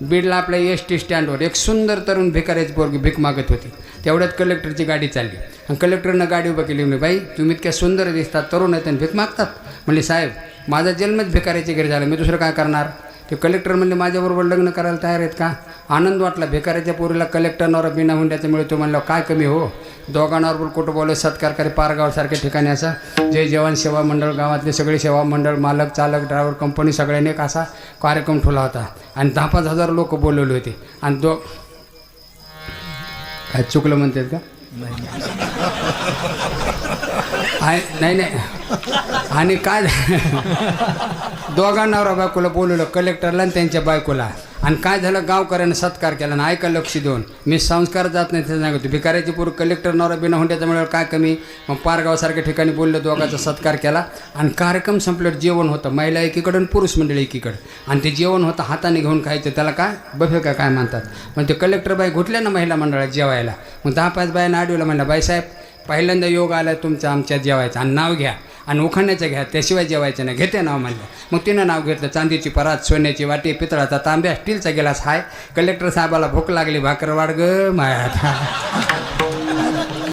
बीडला आपल्या S T स्टँडवर एक सुंदर तरुण भिकाऱ्याची पोरगी भीक मागत होती. तेवढ्यात कलेक्टरची गाडी चालली. आणि कलेक्टरनं गाडी उभं केली म्हणजे बाई तुम्ही इतक्या सुंदर दिसतात तरुण आहेत आणि भीक मागतात. म्हणले साहेब माझा जन्मच भिकाऱ्याच्या घरी झाला. मी दुसरं काय करणार? ते कलेक्टर म्हणले माझ्याबरोबर लग्न करायला तयार आहेत का? आनंद वाटला. भिकाऱ्याच्या पोरीला कलेक्टर नवरा बिना हुंड्याचं मिळतो म्हणलं काय कमी हो? दोघांवर कुठं बोलत सत्कार करे पारगावसारख्या ठिकाणी असं. जय जवान सेवा मंडळ गावातले सगळे सेवा मंडळ मालक चालक ड्रायव्हर कंपनी सगळ्यांनी एक असा कार्यक्रम ठेवला होता. आणि दहा पाच हजार लोक बोलवले होते. आणि दो काय चुकलं म्हणतात का? नाही नाही. आणि काय? दोघांना नवरा बायकोला बोलवलं कलेक्टरला आणि त्यांच्या बायकोला. आणि काय झालं गावकऱ्यानं सत्कार केला आणि ऐका लक्ष देऊन. मी संस्कार जात नाही ते सांगतो. भिकाऱ्याची पूर्व कलेक्टर नवरा बिना हुंड्याचा मिळालं काय कमी? मग पारगावसारख्या ठिकाणी बोललं दोघांचा सत्कार केला. आणि कार्यक्रम संपल्यावर जेवण होतं. महिला एकीकडं आणि पुरुष मंडळी एकीकडं. आणि ते जेवण होतं हाताने घेऊन खायचं. त्याला काय? बफे का काय म्हणतात? मग ते कलेक्टर बाई घुटल्या ना महिला मंडळात जेवायला. मग दहा पाच बायांना आडवलं म्हणलं बाईसाहेब पहिल्यांदा योग आला तुमचा आमच्या जेवायचा. आणि नाव घ्या. आणि उखाण्याचं घ्या त्याशिवाय जेवायचं नाही. घेते नाव म्हणलं. मग तिनं नाव घेतलं चांदीची परात सोन्याची वाटी पितळाचा तांब्या स्टीलचा गेलास. हाय कलेक्टर साहेबाला भूक लागली भाकरवाड ग माया.